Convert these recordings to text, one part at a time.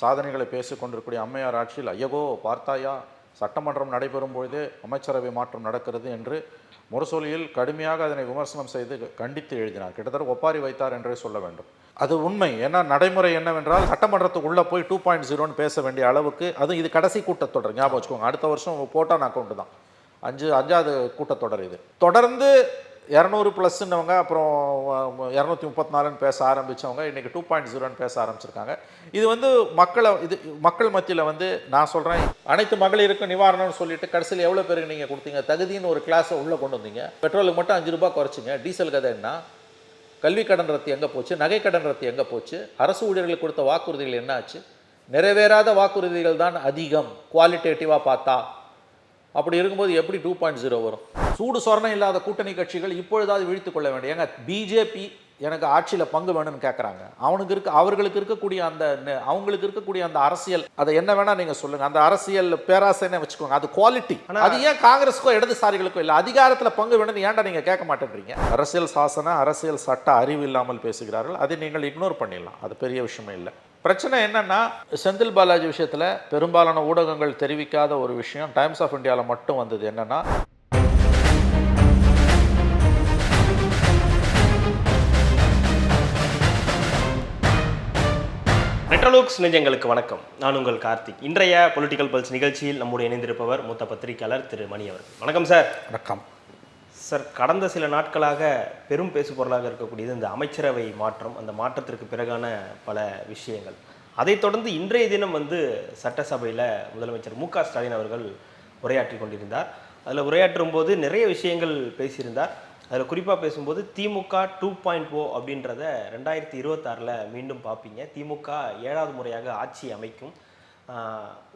சாதனைகளை பேசிக்கொண்டிருக்கக்கூடிய அம்மையார் ஆட்சியில் ஐயகோ பார்த்தாயா? சட்டமன்றம் நடைபெறும் பொழுதே அமைச்சரவை மாற்றம் நடக்கிறது என்று முரசொலியில் கடுமையாக அதனை விமர்சனம் செய்து கண்டித்து எழுதினார். கிட்டத்தட்ட ஒப்பாரி வைத்தார் என்றே சொல்ல வேண்டும். அது உண்மை. ஏன்னா நடைமுறை என்னவென்றால் சட்டமன்றத்துக்குள்ளே போய் டூ பாயிண்ட் ஜீரோன்னு பேச வேண்டிய அளவுக்கு அது இது கடைசி கூட்டத்தொடர். ஞாபகம் வச்சுக்கோங்க. அடுத்த வருஷம் போட்டான் அக்கௌண்ட் தான். அஞ்சு அஞ்சாவது கூட்டத்தொடர் இது. தொடர்ந்து இரநூறு ப்ளஸ்ன்னவங்க அப்புறம் இரநூத்தி முப்பத்தி நாலுன்னு பேச ஆரம்பித்தவங்க இன்றைக்கி டூ பாயிண்ட் ஜீரோன்னு பேச ஆரம்பிச்சிருக்காங்க. இது வந்து மக்களை இது மக்கள் மத்தியில் வந்து நான் சொல்கிறேன் அனைத்து மகளிருக்கும் நிவாரணம்னு சொல்லிட்டு கடைசியில் எவ்வளோ பேருக்கு நீங்கள் கொடுத்தீங்க? தகுதின்னு ஒரு கிளாஸை உள்ளே கொண்டு வந்தீங்க. பெட்ரோலுக்கு மட்டும் அஞ்சு ரூபாய் குறைச்சிங்க. டீசல் கதை என்ன? கல்வி கடன் ரத்து எங்கே போச்சு? நகை கடன் ரத்து எங்கே போச்சு? அரசு ஊழியர்களுக்கு கொடுத்த வாக்குறுதிகள் என்ன ஆச்சு நிறைவேறாத வாக்குறுதிகள் தான் அதிகம் குவாலிட்டேட்டிவாக பார்த்தா. அப்படி இருக்கும்போது எப்படி டூ பாயிண்ட் ஜீரோ வரும்? சூடு சொரணம் இல்லாத கூட்டணி கட்சிகள் இப்பொழுதாவது விழித்து கொள்ள வேண்டும். ஏங்க பிஜேபி எனக்கு ஆட்சியில் பங்கு வேணும்னு கேட்குறாங்க அவனுக்கு இருக்க அவர்களுக்கு இருக்கக்கூடிய அந்த அவங்களுக்கு இருக்கக்கூடிய அந்த அரசியல் அதை என்ன வேணா நீங்க சொல்லுங்க. அந்த அரசியல் பேராசைன்னு வச்சுக்கோங்க. அது குவாலிட்டி அது ஏன் காங்கிரஸுக்கோ இடதுசாரிகளுக்கோ இல்லை அதிகாரத்துல பங்கு வேணும்னு ஏன்டா நீங்க கேட்க மாட்டேன்றீங்க? அரசியல் சாசன அரசியல் சட்ட அறிவு இல்லாமல் பேசுகிறார்கள். அதை நீங்கள் இக்னோர் பண்ணிடலாம். அது பெரிய விஷயமே இல்லை. பிரச்சனை என்னன்னா செந்தில் பாலாஜி விஷயத்துல பெரும்பாலான ஊடகங்கள் தெரிவிக்காத ஒரு விஷயம் டைம்ஸ் ஆஃப் இந்தியாவில் மட்டும் வந்தது என்னன்னா ரெட்ரோலூக்ஸ் நெஞ்சங்களுக்கு வணக்கம். நான் உங்கள் கார்த்திக். இன்றைய பொலிட்டிக்கல் பல்ஸ் நிகழ்ச்சியில் நம்முடைய இணைந்திருப்பவர் மூத்த பத்திரிகையாளர் திரு மணி அவர்கள். வணக்கம் சார் வணக்கம். சார் கடந்த சில நாட்களாக பெரும் பேசுபொருளாக இருக்கக்கூடியது இந்த அமைச்சரவை மாற்றம் அந்த மாற்றத்திற்கு பிறகான பல விஷயங்கள். அதைத் தொடர்ந்து இன்றைய தினம் வந்து சட்டசபையில் முதலமைச்சர் மு க ஸ்டாலின் அவர்கள் உரையாற்றி கொண்டிருந்தார். அதில் உரையாற்றும் போது நிறைய விஷயங்கள் பேசியிருந்தார். அதில் குறிப்பாக பேசும்போது திமுக டூ பாயிண்ட் ஓ அப்படின்றத ரெண்டாயிரத்தி இருபத்தாறில் மீண்டும் பார்ப்பீங்க திமுக ஏழாவது முறையாக ஆட்சி அமைக்கும்.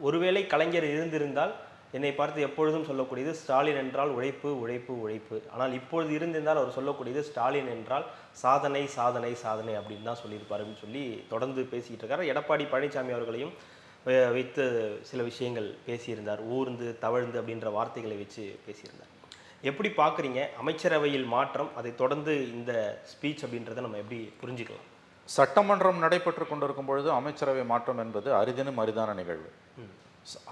ஒருவேளை கலைஞர் இருந்திருந்தால் என்னை பார்த்து எப்பொழுதும் சொல்லக்கூடியது ஸ்டாலின் என்றால் உழைப்பு உழைப்பு உழைப்பு. ஆனால் இப்பொழுது இருந்திருந்தால் அவர் சொல்லக்கூடியது ஸ்டாலின் என்றால் சாதனை சாதனை சாதனை அப்படின்னு தான் சொல்லியிருப்பாருன்னு சொல்லி தொடர்ந்து பேசிக்கிட்டு இருக்காரு. எடப்பாடி பழனிசாமி அவர்களையும் வைத்து சில விஷயங்கள் பேசியிருந்தார். ஊர்ந்து தவழ்ந்து அப்படின்ற வார்த்தைகளை வச்சு பேசியிருந்தார். எப்படி பார்க்குறீங்க? அமைச்சரவையில் மாற்றம் அதை தொடர்ந்து இந்த ஸ்பீச் அப்படின்றத நம்ம எப்படி புரிஞ்சுக்கலாம்? சட்டமன்றம் நடைபெற்று கொண்டிருக்கும் பொழுது அமைச்சரவை மாற்றம் என்பது அரிதினும் அரிதான நிகழ்வு.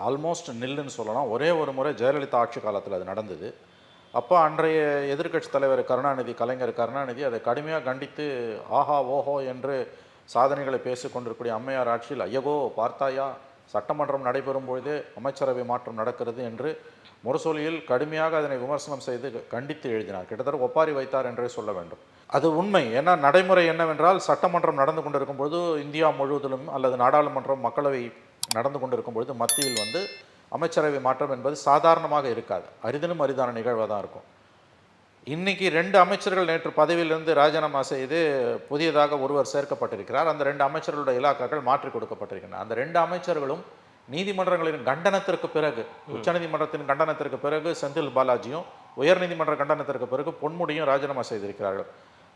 ஆல்மோஸ்ட் நில்லுன்னு சொல்லலாம். ஒரே ஒரு முறை ஜெயலலிதா ஆட்சி காலத்தில் அது நடந்தது. அப்போ அன்றைய எதிர்க்கட்சி தலைவர் கருணாநிதி கலைஞர் கருணாநிதி அதை கடுமையாக கண்டித்து ஆஹா ஓஹோ என்று சாதனைகளை பேசிக் கொண்டிருக்கக்கூடிய அம்மையார் ஆட்சியில் ஐயகோ பார்த்தாயா? சட்டமன்றம் நடைபெறும் பொழுது அமைச்சரவை மாற்றம் நடக்கிறது என்று முரசொலியில் கடுமையாக அதனை விமர்சனம் செய்து கண்டித்து எழுதினார். கிட்டத்தட்ட ஒப்பாரி வைத்தார் என்றே சொல்ல வேண்டும். அது உண்மை. ஏன்னா நடைமுறை என்னவென்றால் சட்டமன்றம் நடந்து கொண்டிருக்கும் பொழுது இந்தியா முழுவதிலும் அல்லது நாடாளுமன்றம் மக்களவை நடந்து கொண்டிருக்கும் பொழுது மத்தியில் வந்து அமைச்சரவை மாற்றம் என்பது சாதாரணமாக இருக்காது. அரிதினும் அரிதான நிகழ்வாக தான் இருக்கும். இன்னைக்கு ரெண்டு அமைச்சர்கள் நேற்று பதவியிலிருந்து ராஜினாமா செய்து புதியதாக ஒருவர் சேர்க்கப்பட்டிருக்கிறார். அந்த ரெண்டு அமைச்சர்களுடைய இலாக்காக்கள் மாற்றி கொடுக்கப்பட்டிருக்கின்றன. அந்த ரெண்டு அமைச்சர்களும் நீதிமன்றங்களின் கண்டனத்திற்கு பிறகு உச்சநீதிமன்றத்தின் கண்டனத்திற்கு பிறகு செந்தில் பாலாஜியும் உயர்நீதிமன்ற கண்டனத்திற்கு பிறகு பொன்முடியும் ராஜினாமா செய்திருக்கிறார்கள்.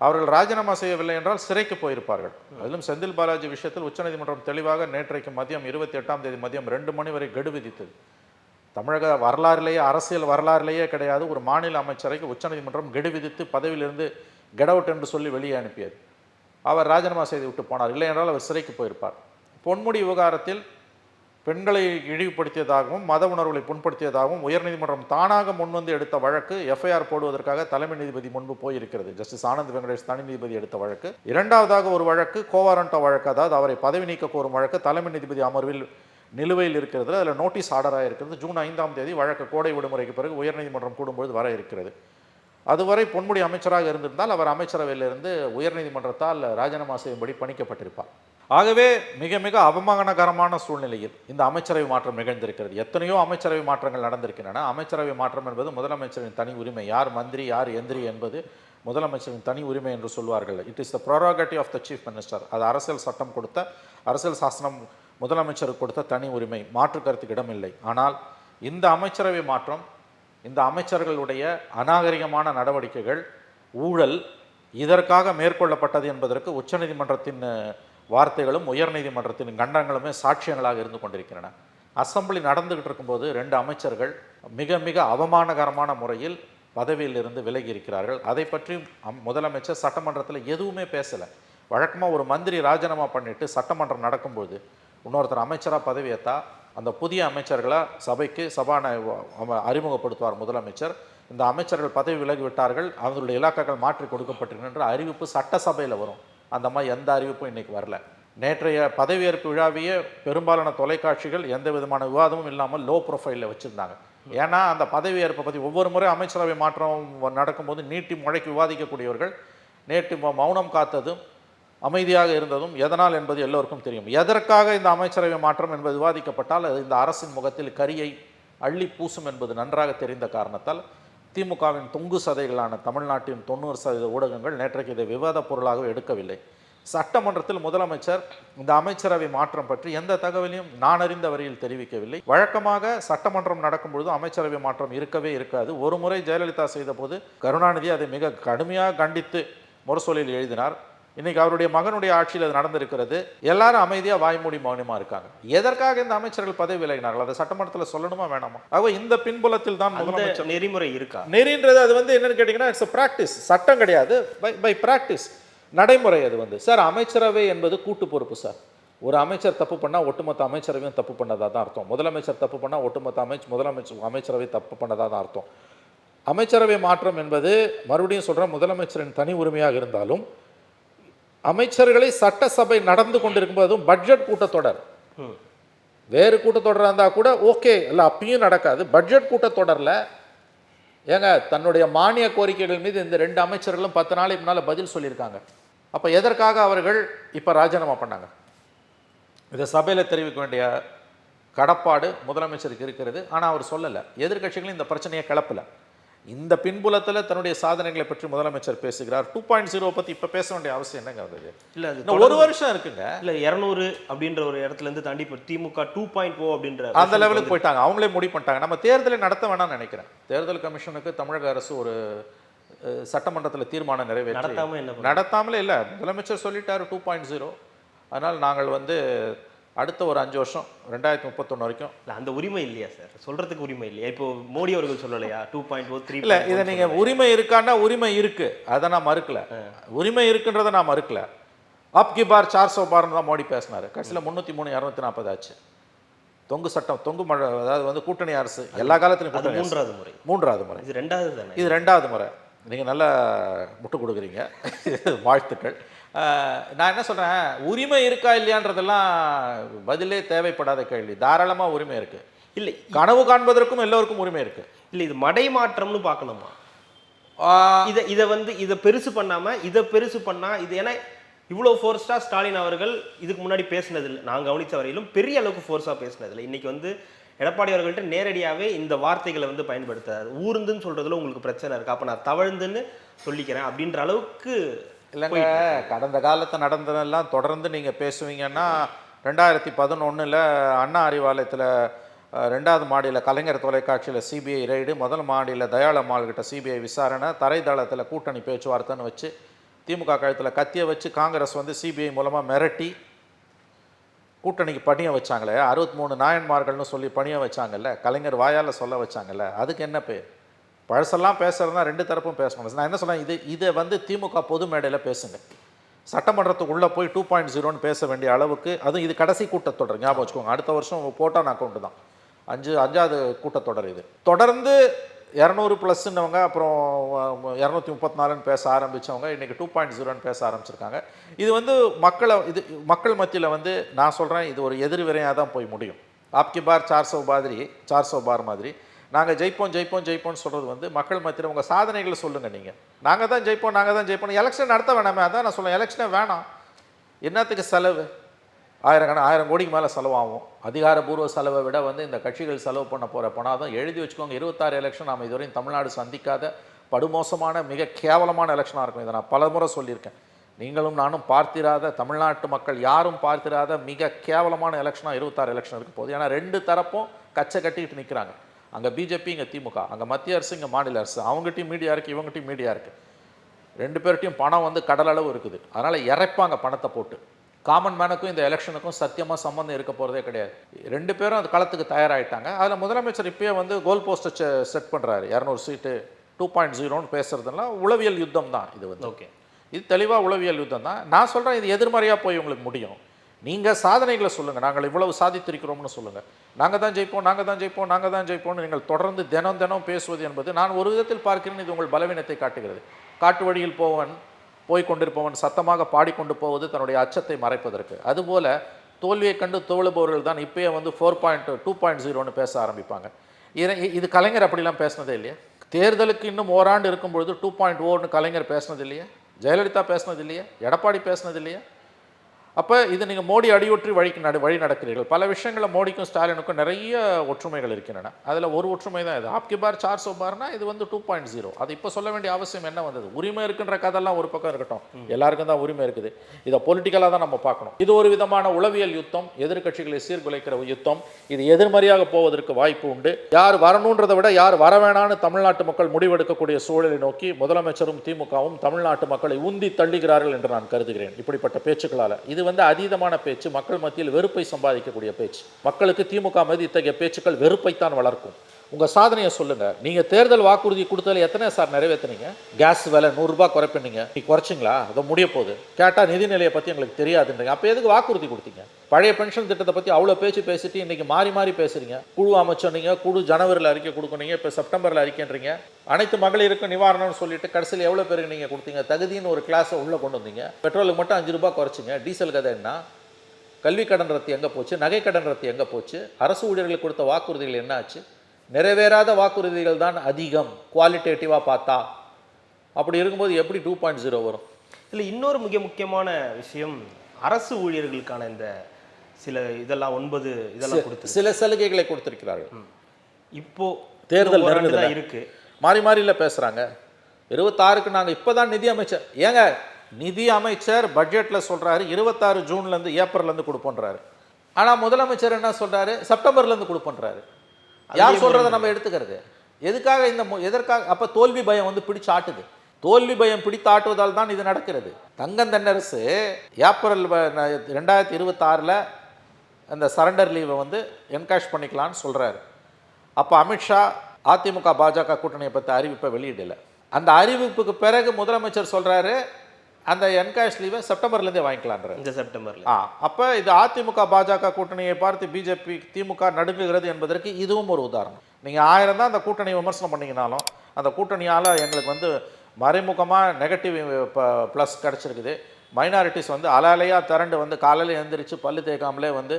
அவர்கள் ராஜினாமா செய்யவில்லை என்றால் சிறைக்கு போயிருப்பார்கள். அதிலும் செந்தில் பாலாஜி விஷயத்தில் உச்சநீதிமன்றம் தெளிவாக நேற்றைக்கு மதியம் இருபத்தி எட்டாம் தேதி மதியம் ரெண்டு மணி வரை கெடு விதித்தது. தமிழக வரலாறுலேயே அரசியல் வரலாறுலேயே கிடையாது. ஒரு மாநில அமைச்சரைக்கு உச்சநீதிமன்றம் கெடு விதித்து பதவியிலிருந்து கெடவுட் என்று சொல்லி வெளியே அனுப்பியது. அவர் ராஜினாமா செய்து விட்டு போனார். இல்லை என்றால் அவர் சிறைக்கு போயிருப்பார். பொன்முடி விவகாரத்தில் பெண்களை இழிவுபடுத்தியதாகவும் மத உணர்வுகளை புண்படுத்தியதாகவும் உயர்நீதிமன்றம் தானாக முன்வந்து எடுத்த வழக்கு எஃப்ஐஆர் போடுவதற்காக தலைமை நீதிபதி முன்பு போயிருக்கிறது. ஜஸ்டிஸ் ஆனந்த் வெங்கடேஷ் தனி நீதிபதி எடுத்த வழக்கு. இரண்டாவதாக ஒரு வழக்கு கோவாரண்டோ வழக்கு அதாவது அவரை பதவி நீக்க கோரும் வழக்கு தலைமை நீதிபதி அமர்வில் நிலுவையில் இருக்கிறது அதில் நோட்டீஸ் ஆர்டராக இருக்கிறது. ஜூன் ஐந்தாம் தேதி வழக்கு கோடை விடுமுறைக்கு பிறகு உயர்நீதிமன்றம் கூடும்பொழுது வர இருக்கிறது. அதுவரை பொன்முடி அமைச்சராக இருந்திருந்தால் அவர் அமைச்சரவையிலிருந்து உயர்நீதிமன்றத்தால் ராஜினாமா செய்யும்படி பணிக்கப்பட்டிருப்பார். ஆகவே மிக மிக அவமானகரமான சூழ்நிலையில் இந்த அமைச்சரவை மாற்றம் நிகழ்ந்திருக்கிறது. எத்தனையோ அமைச்சரவை மாற்றங்கள் நடந்திருக்கின்றன. அமைச்சரவை மாற்றம் என்பது முதலமைச்சரின் தனி உரிமை. யார் மந்திரி யார் எந்திரி என்பது முதலமைச்சரின் தனி உரிமை என்று சொல்வார்கள். It is the prerogative of the chief minister அது அரசியல் சட்டம் கொடுத்த அரசியல் சாசனம் முதலமைச்சருக்கு கொடுத்த தனி உரிமை மாற்று கருத்துக்கு இடமில்லை. ஆனால் இந்த அமைச்சரவை மாற்றம் இந்த அமைச்சர்களுடைய அநாகரிகமான நடவடிக்கைகள் ஊழல் இதற்காக மேற்கொள்ளப்பட்டது என்பதற்கு உச்சநீதிமன்றத்தின் வார்த்தைகளும் உயர்நீதிமன்றத்தின் கண்டனங்களுமே சாட்சியங்களாக இருந்து கொண்டிருக்கின்றன. அசம்பிளி நடந்துகிட்டு இருக்கும்போது ரெண்டு அமைச்சர்கள் மிக மிக அவமானகரமான முறையில் பதவியில் இருந்து விலகி இருக்கிறார்கள். அதை பற்றி முதலமைச்சர் சட்டமன்றத்தில் எதுவுமே பேசலை. வழக்கமாக ஒரு மந்திரி ராஜினாமா பண்ணிட்டு சட்டமன்றம் நடக்கும்போது இன்னொருத்தர் அமைச்சராக பதவியேற்றா அந்த புதிய அமைச்சர்களை சபைக்கு சபாநாய அறிமுகப்படுத்துவார் முதலமைச்சர். இந்த அமைச்சர்கள் பதவி விலகி விட்டார்கள் அவர்களுடைய இலாக்காக்கள் மாற்றி கொடுக்கப்பட்டிருக்கின்ற அறிவிப்பு சட்டசபையில் வரும். அந்த மாதிரி எந்த அறிவிப்பும் இன்றைக்கி வரல. நேற்றைய பதவியேற்பு விழாவையே பெரும்பாலான தொலைக்காட்சிகள் எந்த விதமான விவாதமும் இல்லாமல் லோ ப்ரொஃபைலில் வச்சுருந்தாங்க. ஏன்னா அந்த பதவியேற்பை பற்றி ஒவ்வொரு முறை அமைச்சரவை மாற்றம் நடக்கும்போது நீட்டி முழைக்கு விவாதிக்கக்கூடியவர்கள் நேற்று மௌனம் காத்ததும் அமைதியாக இருந்ததும் எதனால் என்பது எல்லோருக்கும் தெரியும். எதற்காக இந்த அமைச்சரவை மாற்றம் என்பது விவாதிக்கப்பட்டால் அது இந்த அரசின் முகத்தில் கரியை அள்ளி பூசும் என்பது நன்றாக தெரிந்த காரணத்தால் திமுகவின் தொங்கு சதைகளான தமிழ்நாட்டின் தொண்ணூறு சதவீத ஊடகங்கள் நேற்றைக்கு இதை விவாத பொருளாக எடுக்கவில்லை. சட்டமன்றத்தில் முதலமைச்சர் இந்த அமைச்சரவை மாற்றம் பற்றி எந்த தகவலையும் நான் அறிந்த வரையில் தெரிவிக்கவில்லை. வழக்கமாக சட்டமன்றம் நடக்கும் பொழுது அமைச்சரவை மாற்றம் இருக்கவே இருக்காது. ஒரு முறை ஜெயலலிதா செய்தபோது கருணாநிதி அதை மிக கடுமையாக கண்டித்து முரசொலியில் எழுதினார். இன்னைக்கு அவருடைய மகனுடைய ஆட்சியில் அது நடந்திருக்கிறது. எல்லாரும் அமைதியாக வாய்மூடி மௌனமா இருக்காங்க. எதற்காக இந்த அமைச்சர்கள் பதவி விலகினார்கள்? அதை சட்டமன்றத்தில் சொல்லணுமா வேணாமா? ஆக இந்த பின்புலத்தில் தான் முதலமைச்சர் நெறிமுறை இருக்கா? நெறின்றது அது வந்து என்னன்னு கேட்டிங்கன்னா இட்ஸ் ப்ராக்டிஸ் சட்டம் கிடையாது. பை பை ப்ராக்டிஸ் நடைமுறை அது வந்து. சார் அமைச்சரவை என்பது கூட்டு பொறுப்பு சார். ஒரு அமைச்சர் தப்பு பண்ணால் ஒட்டுமொத்த அமைச்சரவையும் தப்பு பண்ணதா தான் அர்த்தம். முதலமைச்சர் தப்பு பண்ணால் ஒட்டுமொத்த அமைச்சர் முதலமைச்சர் அமைச்சரவை தப்பு பண்ணதா தான் அர்த்தம். அமைச்சரவை மாற்றம் என்பது மறுபடியும் சொல்கிறேன் முதலமைச்சரின் தனி உரிமையாக இருந்தாலும் அமைச்சர்களை சட்டசபை நடந்து கொண்டிருக்கும்போதும் பட்ஜெட் கூட்டத்தொடர். வேறு கூட்டத்தொடராக இருந்தால் கூட ஓகே இல்லை அப்பயும் நடக்காது. பட்ஜெட் கூட்டத்தொடரில் ஏங்க தன்னுடைய மானிய கோரிக்கைகள் மீது இந்த ரெண்டு அமைச்சர்களும் பத்து நாளைக்கு முன்னால் பதில் சொல்லியிருக்காங்க. அப்போ எதற்காக அவர்கள் இப்போ ராஜினாமா பண்ணாங்க? இதை சபையில் தெரிவிக்க வேண்டிய கடப்பாடு முதலமைச்சருக்கு இருக்கிறது. ஆனால் அவர் சொல்லலை. எதிர்க்கட்சிகளும் இந்த பிரச்சனையை கிளப்பல. இந்த பின்புலத்தில் தன்னுடைய சாதனைகளை பற்றி முதலமைச்சர் பேசுகிறார். டூ பாயிண்ட் ஜீரோ பற்றி இப்போ பேச வேண்டிய அவசியம் என்னங்க அது? இல்ல அது இன்னும் ஒரு வருஷம் இருக்குங்க. இல்ல இரநூறு அப்படின்ற ஒரு இடத்துல இருந்து தாண்டி இப்போ திமுக டூ பாயிண்ட் ஓ அப்படின்ற அந்த லெவலுக்கு போயிட்டாங்க. அவங்களே முடிவு பண்ணிட்டாங்க. நம்ம தேர்தலை நடத்த வேணாம்னு நினைக்கிறேன். தேர்தல் கமிஷனுக்கு தமிழக அரசு ஒரு சட்டமன்றத்தில் தீர்மானம் நிறைவேற்றி நடத்தாம என்ன பண்ண நடத்தாமலே இல்லை. முதலமைச்சர் சொல்லிட்டாரு டூ பாயிண்ட் ஜீரோ அதனால் நாங்கள் வந்து அடுத்த ஒரு அஞ்சு வருஷம் ரெண்டாயிரத்தி முப்பத்தொன்று வரைக்கும். இல்ல அந்த உரிமை இல்லையா சார்? சொல்றதுக்கு உரிமை இல்லையா? இப்போ மோடி அவர்கள் சொல்லலையா? டூ பாயிண்ட் ஓ த்ரீ இல்லை இதை நீங்கள் உரிமை இருக்கான்னா உரிமை இருக்கு. அதை நான் மறுக்கல. உரிமை இருக்குன்றதை நான் மறுக்கல. அப் கி பார் சார் சோ பார்னு தான் மோடி பேசினாரு. கடைசியில் முந்நூற்றி மூணு இரநூத்தி நாற்பது ஆச்சு. தொங்கு சட்டம் தொங்கு மழை அதாவது வந்து கூட்டணி அரசு எல்லா காலத்திலும். மூன்றாவது முறை. மூன்றாவது முறை. இது ரெண்டாவது தானே? இது ரெண்டாவது முறை. நீங்கள் நல்லா முட்டு கொடுக்குறீங்க. வாழ்த்துக்கள். நான் என்ன சொல்கிறேன் உரிமை இருக்கா இல்லையான்றதெல்லாம் பதிலே தேவைப்படாத கேள்வி. தாராளமாக உரிமை இருக்குது இல்ல கனவு காண்பதற்கும் எல்லோருக்கும் உரிமை இருக்குது இல்ல இது மடை மாற்றம்னு பார்க்கணுமா? இதை இதை வந்து இதை பெருசு பண்ணாம இதை பெருசு பண்ணா இது ஏன்னா இவ்வளோ ஃபோர்ஸ்டா ஸ்டாலின் அவர்கள் இதுக்கு முன்னாடி பேசினது இல்லை நான் கவனித்த வரையிலும் பெரிய அளவுக்கு ஃபோர்ஸாக பேசினது இல்லை இன்னைக்கு வந்து எடப்பாடி அவர்கள்ட்ட நேரடியாகவே இந்த வார்த்தைகளை வந்து பயன்படுத்தாரு ஊர்ந்துன்னு சொல்றதுல உங்களுக்கு பிரச்சனை இருக்கு. அப்போ நான் தவழ்ந்துன்னு சொல்லிக்கிறேன் அப்படின்ற அளவுக்கு இல்லைங்க. கடந்த காலத்தில் நடந்ததெல்லாம் தொடர்ந்து நீங்கள் பேசுவீங்கன்னா ரெண்டாயிரத்தி பதினொன்றில் அண்ணா அறிவாலயத்தில் ரெண்டாவது மாடியில் கலைஞர் தொலைக்காட்சியில் சிபிஐ ரெய்டு முதல் மாடியில் தயாளம்மாள் கிட்ட சிபிஐ விசாரணை தரைதளத்தில் கூட்டணி பேச்சுவார்த்தைன்னு வச்சு திமுக கழுத்தில் கத்தியை வச்சு காங்கிரஸ் வந்து சிபிஐ மூலமாக மிரட்டி கூட்டணிக்கு பணிய வச்சாங்களே அறுபத்தி மூணு நாயன்மார்கள்னு சொல்லி பணிய வச்சாங்கல்ல கலைஞர் வாயால் சொல்ல வச்சாங்கல்ல அதுக்கு என்ன பேர்? பழசெல்லாம் பேசுறதுனா ரெண்டு தரப்பும் பேசணும். நான் என்ன சொல்கிறேன் இது இதை வந்து திமுக பொது மேடையில் பேசுங்க. சட்டமன்றத்துக்குள்ளே போய் டூ பாயிண்ட் ஜீரோன்னு பேச வேண்டிய அளவுக்கு அதுவும் இது கடைசி கூட்டத்தொடர் ஞாபகம் வச்சுக்கோங்க. அடுத்த வருஷம் போட்டான் அக்கௌண்ட்டு தான். அஞ்சு அஞ்சாவது கூட்டத்தொடர் இது. தொடர்ந்து இரநூறு ப்ளஸ்ன்னவங்க அப்புறம் இரநூத்தி முப்பத்தி நாலுன்னு பேச ஆரம்பித்தவங்க இன்றைக்கி டூ பாயிண்ட் ஜீரோன்னு பேச ஆரம்பிச்சிருக்காங்க. இது வந்து மக்களை இது மக்கள் மத்தியில் வந்து நான் சொல்கிறேன் இது ஒரு எதிர்விரையாக தான் போய் முடியும். ஆப்கி பார் சார் சோ மாதிரி சார் சோ பார் மாதிரி. நாங்கள் ஜெயிப்போம் ஜெயிப்போம் ஜெயிப்போம்னு சொல்கிறது வந்து மக்கள் மத்தியில் உங்கள் சாதனைகளை சொல்லுங்கள் நீங்கள் நாங்கள் தான் ஜெயிப்போம் நாங்கள் தான் ஜெயிப்போம் எலெக்ஷன் நடத்த வேணாமே அதான் நான் சொல்லுவேன் எலெக்ஷனே வேணாம். என்னத்துக்கு செலவு? ஆயிரக்கணக்கான ஆயிரம் கோடிக்கு மேலே செலவாகும். அதிகாரப்பூர்வ செலவை விட வந்து இந்த கட்சிகள் செலவு பண்ண போகிற பணம் தான் எழுதி வச்சுக்கோங்க. இருபத்தாறு எலெக்ஷன் நாம் இதுவரையும் தமிழ்நாடு சந்திக்காத படுமோசமான மிக கேவலமான எலெக்ஷனாக இருக்கும் இதை நான் பலமுறை சொல்லியிருக்கேன். நீங்களும் நானும் பார்த்திராத தமிழ்நாட்டு மக்கள் யாரும் பார்த்திராத மிக கேவலமான எலெக்ஷனாக இருபத்தாறு எலெக்ஷன் இருக்க போகுது. ஏன்னா ரெண்டு தரப்பும் கச்சை கட்டிக்கிட்டு நிற்கிறாங்க அங்கே பிஜேபி இங்கே திமுக அங்கே மத்திய அரசு இங்கே மாநில அரசு. அவங்ககிட்டயும் மீடியா இருக்குது இவங்ககிட்டயும் மீடியா இருக்குது ரெண்டு பேர்ட்டையும் பணம் வந்து கடல் அளவு இருக்குது. அதனால் இறைப்பாங்க பணத்தை போட்டு. காமன் மேனுக்கும் இந்த எலெக்ஷனுக்கும் சத்தியமாக சம்மந்தம் இருக்க போகிறதே கிடையாது. ரெண்டு பேரும் அந்த களத்துக்கு தயாராகிட்டாங்க அதில் முதலமைச்சர் இப்பயே வந்து கோல் போஸ்ட்டை செட் பண்ணுறாரு இரநூறு சீட்டு டூ பாயிண்ட் ஜீரோன்னு பேசுறதெல்லாம் உளவியல் யுத்தம் தான் இது வந்து. ஓகே இது தெளிவாக உளவியல் யுத்தம் தான் நான் சொல்கிறேன் இது எதிர்மறையாக போய் உங்களுக்கு முடியும். நீங்கள் சாதனைகளை சொல்லுங்கள் நாங்கள் இவ்வளவு சாதித்திருக்கிறோம்னு சொல்லுங்கள் நாங்கள் தான் ஜெயிப்போம் நாங்கள் தான் ஜெயிப்போம் நாங்கள் தான் ஜெயிப்போம்னு நீங்கள் தொடர்ந்து தினம் தினம் பேசுவது என்பது நான் ஒரு விதத்தில் பார்க்கிறேன் இது உங்கள் பலவீனத்தை காட்டுகிறது. காட்டு வழியில் போவன் போய் கொண்டிருப்பவன் சத்தமாக பாடிக்கொண்டு போவது தன்னுடைய அச்சத்தை மறைப்பதற்கு. அதுபோல தோல்வியை கண்டு தோழுபவர்கள் தான் இப்பயே வந்து ஃபோர் பாயிண்ட் டூ பாயிண்ட் ஜீரோன்னு பேச ஆரம்பிப்பாங்க. இது இது கலைஞர் அப்படிலாம் பேசினதே இல்லையா? தேர்தலுக்கு இன்னும் ஓராண்டு இருக்கும்பொழுது டூ பாயிண்ட் ஓர்னு கலைஞர் பேசினது இல்லையா? ஜெயலலிதா பேசினது இல்லையா? எடப்பாடி பேசினது இல்லையா? அப்போ இது நீங்கள் மோடி அடியொற்றி வழிக்கு நடு வழி நடக்கிறீர்கள். பல விஷயங்களில் மோடிக்கும் ஸ்டாலினுக்கும் நிறைய ஒற்றுமைகள் இருக்கின்றன. அதில் ஒரு ஒற்றுமை தான் இது. ஆப்கி பார் சார் சோ பார்னா இது வந்து டூ பாயிண்ட் ஜீரோ அது இப்போ சொல்ல வேண்டிய அவசியம் என்ன வந்தது? உரிமை இருக்குன்ற கதெல்லாம் ஒரு பக்கம் இருக்கட்டும். எல்லாருக்கும் தான் உரிமை இருக்குது. இதை பொலிட்டிக்கலாக தான் நம்ம பார்க்கணும். இது ஒரு விதமான உளவியல் யுத்தம். எதிர்க்கட்சிகளை சீர்குலைக்கிற யுத்தம். இது எதிர்மறையாக போவதற்கு வாய்ப்பு உண்டு. யார் வரணுன்றதை விட யார் வர வேணான்னு தமிழ்நாட்டு மக்கள் முடிவெடுக்கக்கூடிய சூழலை நோக்கி முதலமைச்சரும் திமுகவும் தமிழ்நாட்டு மக்களை உந்தி தள்ளுகிறார்கள் என்று நான் கருதுகிறேன். இப்படிப்பட்ட பேச்சுக்களால். இது வந்து அதீதமான பேச்சு மக்கள் மத்தியில் வெறுப்பை சம்பாதிக்கக்கூடிய பேச்சு. மக்களுக்கு திமுக மீது இத்தகைய பேச்சுக்கள் வெறுப்பைத்தான் வளர்க்கும். உங்கள் சாதனையை சொல்லுங்கள் நீங்கள் தேர்தல் வாக்குறுதி கொடுத்ததில் எத்தனை சார் நிறைவேத்துனீங்க? கேஸ் விலை நூறுரூபா குறைப்பினீங்க நீ குறைச்சிங்களா? அதை முடிய போகுது. நிதி நிதிநிலையை பற்றி எங்களுக்கு தெரியாதுன்றீங்க. அப்போ எதுக்கு வாக்குறுதி கொடுத்தீங்க? பழைய பென்ஷன் திட்டத்தை பற்றி அவ்வளோ பேச்சு பேசிட்டு இன்றைக்கி மாறி மாறி பேசுகிறீங்க குழு அமைச்சோன்னீங்க குழு ஜனவரியில் அறிக்கை கொடுக்கணுங்க இப்போ செப்டம்பரில் அறிக்கைன்றீங்க. அனைத்து மகளிருக்கும் நிவாரணம்னு சொல்லிட்டு கடைசியில் எவ்வளோ பேருக்கு நீங்கள் கொடுத்தீங்க? தகுதின்னு ஒரு கிளாஸை உள்ளே கொண்டு வந்தீங்க. பெட்ரோலுக்கு மட்டும் அஞ்சு ரூபா குறைச்சிங்க. டீசல் கதை என்ன? கல்வி கடன் ரத்து எங்கே போச்சு? நகை கடன் ரத்து எங்கே போச்சு? அரசு ஊழியர்களுக்கு கொடுத்த வாக்குறுதிகள் என்ன ஆச்சு நிறைவேறாத வாக்குறுதிகள் தான் அதிகம் குவாலிட்டேட்டிவாக பார்த்தா. அப்படி இருக்கும்போது எப்படி டூ பாயிண்ட் ஜீரோ வரும்? இதில் இன்னொரு மிக முக்கியமான விஷயம் அரசு ஊழியர்களுக்கான இந்த சில இதெல்லாம் ஒன்பது இதெல்லாம் கொடுத்து சில சலுகைகளை கொடுத்திருக்கிறார்கள். இப்போ தேர்தல் இருக்கு. மாறி மாறியில் பேசுகிறாங்க இருபத்தாறுக்கு நாங்கள் இப்போ தான் நிதி அமைச்சர் ஏங்க நிதி அமைச்சர் பட்ஜெட்டில் சொல்கிறாரு இருபத்தாறு ஜூன்லேருந்து ஏப்ரல்லேருந்து கொடுப்போன்றாரு. ஆனால் முதலமைச்சர் என்ன சொல்கிறாரு செப்டம்பர்லேருந்து கொடுப்போன்றாரு. யார் சொல்கிறத நம்ம எடுத்துக்கிறது? எதுக்காக இந்த எதற்காக அப்போ தோல்வி பயம் வந்து பிடிச்சு ஆட்டுது? தோல்வி பயம் பிடித்தாட்டுவதால் தான் இது நடக்கிறது. தங்கம் தென்னரசு ஏப்ரல் ரெண்டாயிரத்தி இருபத்தாறில் அந்த சரண்டர் லீவை வந்து என்கேஷ் பண்ணிக்கலான்னு சொல்கிறாரு அப்போ அமித்ஷா அதிமுக பாஜக கூட்டணியை பற்றி அறிவிப்பை வெளியிடல. அந்த அறிவிப்புக்கு பிறகு முதலமைச்சர் சொல்கிறாரு அந்த என்கேஷ் லீவை செப்டம்பர்லேருந்தே வாங்கிக்கலான்றாரு. இந்த செப்டம்பர்ல. ஆ அப்போ இது அதிமுக பாஜக கூட்டணியை பார்த்து பிஜேபி திமுக நடுங்குகிறது என்பதற்கு இதுவும் ஒரு உதாரணம். நீங்கள் ஆயிரம் தான் அந்த கூட்டணியை விமர்சனம் பண்ணீங்கனாலும் அந்த கூட்டணியால் எங்களுக்கு வந்து மறைமுகமாக நெகட்டிவ் ப்ளஸ் கிடச்சிருக்குது. மைனாரிட்டிஸ் வந்து அலையாக திரண்டு வந்து காலையில் எழுந்திரிச்சு பல்லு தேய்க்காமலே வந்து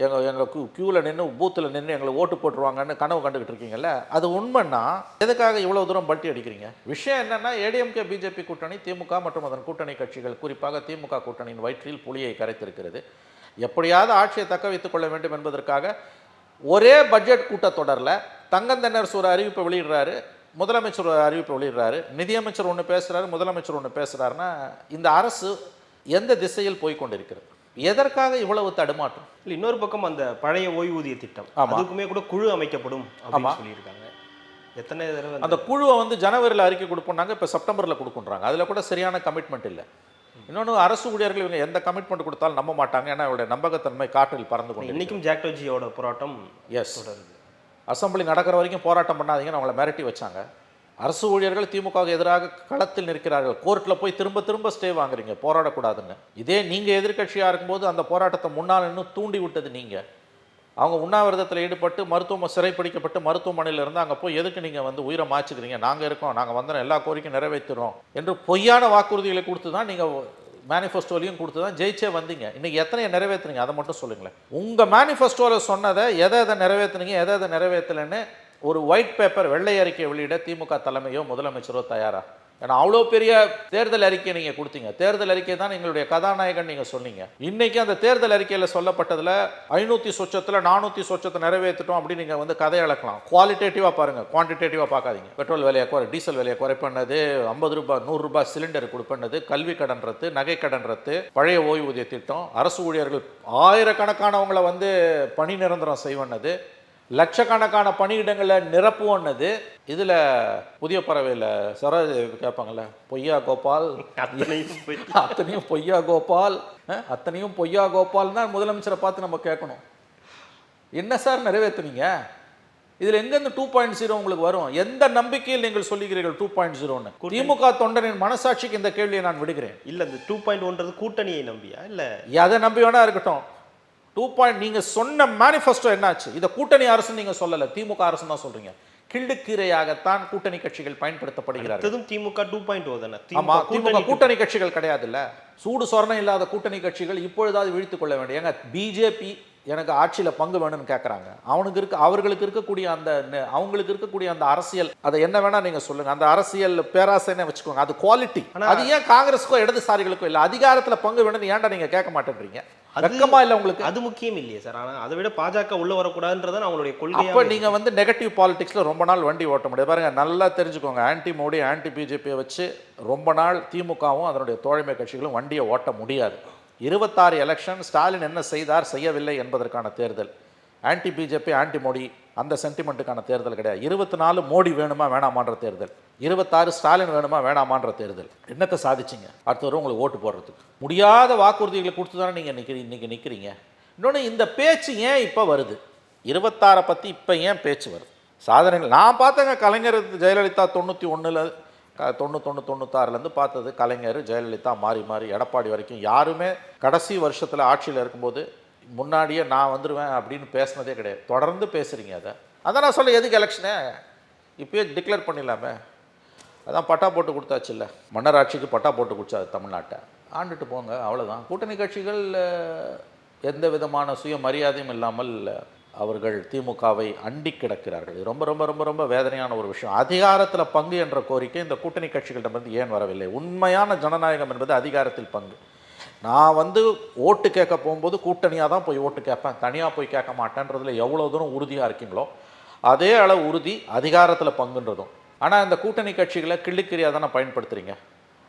எங்கள் எங்கள் க்யூ க்யூவில் நின்று பூத்தில் நின்று எங்களை ஓட்டு போட்டுருவாங்கன்னு கனவு கண்டுக்கிட்டு இருக்கீங்கல்ல அது உண்மைன்னா எதுக்காக இவ்வளோ தூரம் பல்ட்டி அடிக்கிறீங்க? விஷயம் என்னென்னா ஏடிஎம்கே பிஜேபி கூட்டணி திமுக மற்றும் அதன் கூட்டணி கட்சிகள் குறிப்பாக திமுக கூட்டணியின் வயிற்றில் புலியை கரைத்திருக்கிறது. எப்படியாவது ஆட்சியை தக்க வைத்துக் கொள்ள வேண்டும் என்பதற்காக ஒரே பட்ஜெட் கூட்டத்தொடரில் தங்கந்தன்னரசு ஒரு அறிவிப்பை வெளியிடுறாரு முதலமைச்சர் ஒரு அறிவிப்பை வெளியிடுறாரு நிதியமைச்சர் ஒன்று பேசுகிறாரு முதலமைச்சர் ஒன்று பேசுகிறாருன்னா இந்த அரசு எந்த திசையில் போய் கொண்டிருக்கிறது? எதற்காக இவ்வளவு தடுமாற்றம்? இல்ல இன்னொரு பக்கம் அந்த பழைய ஓய்வூதிய திட்டம். அதுக்குமே கூட குழு அமைக்கப்படும் அப்படின்னு சொல்லியிருக்காங்க. எத்தனை தடவை அந்த- குழுவை வந்து ஜனவரியில் அறிக்கை கொடுப்போம்னாங்க இப்போ செப்டம்பரில் கொடுக்குன்றாங்க. அதில் கூட சரியான கமிட்மெண்ட் இல்லை. இன்னொன்று அரசு ஊழியர்கள் இவங்க எந்த கமிட்மெண்ட் கொடுத்தாலும் நம்ப மாட்டாங்க. ஏன்னா அவருடைய நம்பகத்தன்மை காற்றில் பறந்து கொண்டு இன்னைக்கும் ஜாக்டோஜியோட போராட்டம் எஸ் தொடருது. அசெம்பிளி நடக்கிற வரைக்கும் போராட்டம் பண்ணாதீங்கன்னு அவங்கள மிரட்டி வச்சாங்க. அரசு ஊழியர்கள் திமுகவுக்கு எதிராக களத்தில் நிற்கிறார்கள். கோர்ட்டில் போய் திரும்ப திரும்ப ஸ்டே வாங்குறீங்க. போராடக்கூடாதுன்னு. இதே நீங்கள் எதிர்க்கட்சியாக இருக்கும்போது அந்த போராட்டத்தை முன்னால் இன்னும் தூண்டி விட்டது நீங்கள் அவங்க உண்ணாவிரதத்தில் ஈடுபட்டு மருத்துவ சிறைப்பிடிக்கப்பட்டு மருத்துவமனையில் இருந்து அங்கே போய் எதுக்கு நீங்கள் வந்து உயிரை மாய்ச்சிக்கிறீங்க? நாங்கள் இருக்கோம். நாங்கள் வந்தோம். எல்லா கோரிக்கையும் நிறைவேற்றுறோம் என்று பொய்யான வாக்குறுதிகளை கொடுத்து தான் நீங்கள் மேனிஃபெஸ்டோலையும் கொடுத்து தான் ஜெயிச்சே வந்தீங்க. இன்னைக்கு எத்தனையை நிறைவேற்றுனீங்க? அதை மட்டும் சொல்லுங்களேன். உங்கள் மேனிஃபெஸ்டோவில் சொன்னதை எதை எதை நிறைவேற்றுனீங்க? எதை எதை நிறைவேற்றலைன்னு ஒரு ஒயிட் பேப்பர் வெள்ளை அறிக்கை வெளியிட திமுக தலைமையோ முதலமைச்சரோ தயாரா? ஏன்னா அவ்வளோ பெரிய தேர்தல் அறிக்கை நீங்கள் கொடுத்தீங்க. தேர்தல் அறிக்கை தான் எங்களுடைய கதாநாயகன் நீங்கள் சொன்னீங்க. இன்னைக்கு அந்த தேர்தல் அறிக்கையில் சொல்லப்பட்டதில் ஐநூற்றி சொச்சத்தில் நானூற்றி சொச்சத்தை நிறைவேற்றிட்டோம் அப்படின்னு நீங்கள் வந்து கதை அளக்கலாம். குவாலிட்டேட்டிவாக பாருங்கள் குவான்டிடேட்டிவாக பார்க்காதீங்க. பெட்ரோல் விலையை குறை டீசல் விலையை குறைப்பண்ணது ஐம்பது ரூபாய் நூறுரூபா சிலிண்டர் கொடுப்பண்ணது கல்வி கடன் ரத்து நகை கடன் ரத்து பழைய ஓய்வூதிய திட்டம் அரசு ஊழியர்கள் ஆயிரக்கணக்கானவங்களை வந்து பணி நிரந்தரம் செய்வனது. லட்சக்கணக்கான பணியிடங்களை நிரப்புவன்னது இதில் புதிய பறவையில் சரோஜ் கேட்பாங்கல்ல பொய்யா கோபால். அத்தனையும் போய். அத்தனையும் பொய்யா கோபால். அத்தனையும் பொய்யா கோபால் தான் முதலமைச்சரை பார்த்து நம்ம கேட்கணும். என்ன சார் நிறைவேற்றுனீங்க இதுல எங்கேருந்து டூ பாயிண்ட் ஜீரோ உங்களுக்கு வரும்? எந்த நம்பிக்கையில் நீங்கள் சொல்லுகிறீர்கள் டூ பாயிண்ட் ஜீரோன்னு திமுக தொண்டனின் மனசாட்சிக்கு இந்த கேள்வியை நான் விடுகிறேன். இல்ல இந்த டூ பாயிண்ட் ஒன்றது கூட்டணியை நம்பியா? இல்ல. எதை நம்பி வேணா இருக்கட்டும். டூ பாயிண்ட் நீங்க சொன்ன மேனிஃபெஸ்டோ என்னாச்சு? இதை கூட்டணி அரசு நீங்க சொல்லல. திமுக அரசு தான் சொல்றீங்க. கிள்ளுக்கீரையாகத்தான் கூட்டணி கட்சிகள் பயன்படுத்தப்படுகிறார்கள். திமுக டூ பாயிண்ட் ஓ தானே? ஆமா திமுக திமுக கூட்டணி கட்சிகள் கிடையாதுல்ல. சூடு சொரணம் இல்லாத கூட்டணி கட்சிகள் இப்பொழுதாவது விழித்துக் கொள்ள ஏங்க பிஜேபி எனக்கு ஆட்சியில பங்கு வேணும்னு கேட்கறாங்க அவனுக்கு இருக்க அவர்களுக்கு இருக்கக்கூடிய அந்த அவங்களுக்கு இருக்கக்கூடிய அந்த அரசியல் அதை என்ன வேணா நீங்க சொல்லுங்க. அந்த அரசியல் பேராசைன்னு வச்சுக்கோங்க. அது குவாலிட்டி அது ஏன் காங்கிரஸுக்கோ இடதுசாரிகளுக்கோ இல்ல அதிகாரத்துல பங்கு வேணும்னு ஏன்டா நீங்க கேட்க மாட்டேன்றீங்க? வெக்கமா இல்ல உங்களுக்கு? அது முக்கியம் இல்லையே சார். ஆனா அதை விட பாஜக உள்ள வரக்கூடாதுன்றதான் அவங்களுடைய கொள்கையா அப்போ நீங்க வந்து நெகட்டிவ் பாலிடிக்ஸ்ல ரொம்ப நாள் வண்டி ஓட்ட முடியாது. பாருங்க நல்லா தெரிஞ்சுக்கோங்க. ஆன்டி மோடி ஆன்டி பிஜேபியை வச்சு ரொம்ப நாள் திமுகவும் அதனுடைய தோழமை கட்சிகளும் வண்டியை ஓட்ட முடியாது. இருபத்தாறு எலெக்ஷன் ஸ்டாலின் என்ன செய்தார் செய்யவில்லை என்பதற்கான தேர்தல். ஆன்டி பிஜேபி ஆன்டி மோடி அந்த சென்டிமெண்ட்டுக்கான தேர்தல் கிடையாது. இருபத்தி நாலு மோடி வேணுமா வேணாமான்ற தேர்தல். இருபத்தாறு ஸ்டாலின் வேணுமா வேணாமான்ற தேர்தல். என்னத்தை சாதிச்சிங்க? அடுத்தவரும் உங்களுக்கு ஓட்டு போடுறதுக்கு. முடியாத வாக்குறுதிகளை கொடுத்து தானே நீங்கள் நிற்கிறீ இன்றைக்கி நிற்கிறீங்க இன்னொன்று இந்த பேச்சு ஏன் இப்போ வருது? இருபத்தாறை பற்றி இப்போ ஏன் பேச்சு வருது? சாதனைகள் நான் பார்த்தேங்க கலைஞர் ஜெயலலிதா தொண்ணூற்றி ஒன்றில் தொண்ணூத்தொன்று தொண்ணூத்தாறுலேருந்து பார்த்தது கலைஞர் ஜெயலலிதா மாறி மாறி எடப்பாடி வரைக்கும். யாருமே கடைசி வருஷத்தில் ஆட்சியில் இருக்கும்போது முன்னாடியே நான் வந்துடுவேன் அப்படின்னு பேசுனதே கிடையாது. தொடர்ந்து பேசுகிறீங்க அதை. அதான் நான் சொல்ல எதுக்கு எலெக்ஷனே இப்போயே டிக்ளேர் பண்ணிடலாமே. அதான் பட்டா போட்டு கொடுத்தாச்சுல்ல. மன்னராட்சிக்கு பட்டா போட்டு கொடுத்தா தமிழ்நாட்டை. ஆண்டுட்டு போங்க அவ்வளோதான் கூட்டணி கட்சிகள் எந்த விதமான சுயமரியாதையும் இல்லாமல் அவர்கள் திமுகவை அண்டி கிடக்கிறார்கள். இது ரொம்ப ரொம்ப ரொம்ப ரொம்ப வேதனையான ஒரு விஷயம். அதிகாரத்தில் பங்கு என்ற கோரிக்கை இந்த கூட்டணி கட்சிகளிடமிருந்து ஏன் வரவில்லை? உண்மையான ஜனநாயகம் என்பது அதிகாரத்தில் பங்கு. நான் வந்து ஓட்டு கேட்க போகும்போது கூட்டணியாக தான் போய் ஓட்டு கேட்பேன். தனியாக போய் கேட்க மாட்டேன்றதில் எவ்வளோ தூரம் உறுதியாக இருக்கீங்களோ அதே அளவு உறுதி அதிகாரத்தில் பங்குன்றதும். ஆனால் இந்த கூட்டணி கட்சிகளை கிள்ளிக்கிரியாக தானே பயன்படுத்துகிறீங்க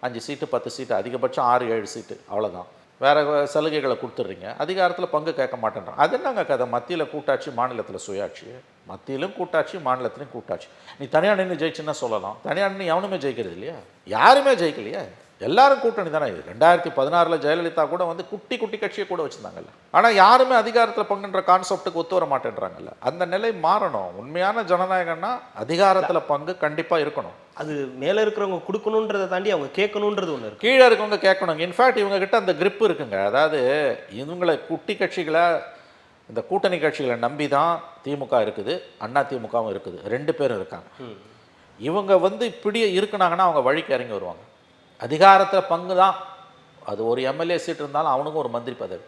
அஞ்சு சீட்டு பத்து சீட்டு அதிகபட்சம் ஆறு ஏழு சீட்டு. அவ்வளோதான் வேறு சலுகைகளை கொடுத்துட்றீங்க. அதிகாரத்தில் பங்கு கேட்க மாட்டேன்றான். அது என்னங்க கதை? மத்தியில் கூட்டாட்சி மாநிலத்தில் சுயாட்சி. மத்தியிலும் கூட்டாட்சி மாநிலத்திலும் கூட்டாட்சி. நீ தனியார் நின்று ஜெயிச்சுன்னா சொல்லலாம். தனியார் நின்று எவனுமே ஜெயிக்கிறது இல்லையா? யாருமே ஜெயிக்கலையா? எல்லாரும் கூட்டணி தானே. இது ரெண்டாயிரத்தி பதினாறில் ஜெயலலிதா கூட வந்து குட்டி குட்டி கட்சியை கூட வச்சுருந்தாங்கல்ல. ஆனால் யாருமே அதிகாரத்தில் பங்குன்ற கான்செப்ட்டுக்கு ஒத்து வர மாட்டேன்றாங்கல்ல. அந்த நிலை மாறணும். உண்மையான ஜனநாயகம்னா அதிகாரத்தில் பங்கு கண்டிப்பாக இருக்கணும். அது மேல இருக்கிறவங்க கொடுக்கணுன்றதை தாண்டி அவங்க கேட்கணுன்றது இருக்கு. கீழே இருக்கவங்க கேட்கணும். இன்ஃபேக்ட் இவங்க கிட்ட அந்த grip இருக்குங்க. அதாவது இவங்களை குட்டி கட்சிகளை இந்த கூட்டணி கட்சிகளை நம்பி தான் திமுக இருக்குது அண்ணா திமுகவும் இருக்குது. ரெண்டு பேரும் இருக்காங்க. இவங்க வந்து இப்படியே இருக்குனாங்கன்னா அவங்க வழிக்கு இறங்கி வருவாங்க. அதிகாரத்தில் பங்கு தான் அது ஒரு எம்எல்ஏ சீட் இருந்தாலும் அவனுக்கும் ஒரு மந்திரி பதவி.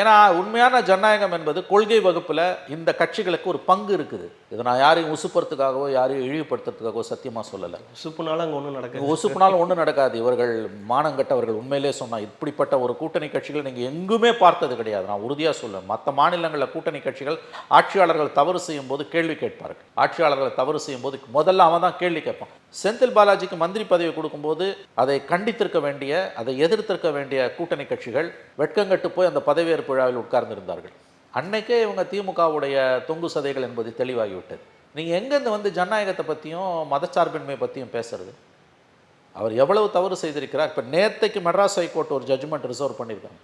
ஏன்னா உண்மையான ஜனநாயகம் என்பது கொள்கை வகுப்பில் இந்த கட்சிகளுக்கு ஒரு பங்கு இருக்குது. இதை நான் யாரையும் உசுப்படுறதுக்காகவோ யாரையும் இழிவுபடுத்துறதுக்காகவோ சத்தியமாக சொல்லலை. சுப்புனால அங்க ஒண்ணும் நடக்குது. ஒசுப்புனாலும் ஒன்றும் நடக்காது. இவர்கள் மானங்கட்டவர்கள் உண்மையிலே சொன்னா இப்படிப்பட்ட ஒரு கூட்டணி கட்சிகள் நீங்கள் எங்குமே பார்த்தது கிடையாது. நான் உறுதியாக சொல்லுவேன் மற்ற மாநிலங்களில் கூட்டணி கட்சிகள் ஆட்சியாளர்கள் தவறு செய்யும் போது கேள்வி கேட்பார்கள். ஆட்சியாளர்கள் தவறு செய்யும் போது முதல்ல அவன் தான் கேள்வி கேட்பான். செந்தில் பாலாஜிக்கு மந்திரி பதவி கொடுக்கும்போது அதை கண்டித்திருக்க வேண்டிய அதை எதிர்த்திருக்க வேண்டிய கூட்டணி கட்சிகள் வெட்கங்கட்டு போய் அந்த பதவியேற்பு விழாவில் உட்கார்ந்திருந்தார்கள். அன்னைக்கே இவங்க திமுகவுடைய தொங்கு சதைகள் என்பது தெளிவாகிவிட்டது. நீங்கள் எங்கேருந்து வந்து ஜனநாயகத்தை பற்றியும் மதச்சார்பின்மை பற்றியும் பேசுறது? அவர் எவ்வளவு தவறு செய்திருக்கிறார். இப்போ நேத்தைக்கு மெட்ராஸ் ஹைகோர்ட் ஒரு ஜட்ஜ்மெண்ட் ரிசர்வ் பண்ணியிருக்காங்க.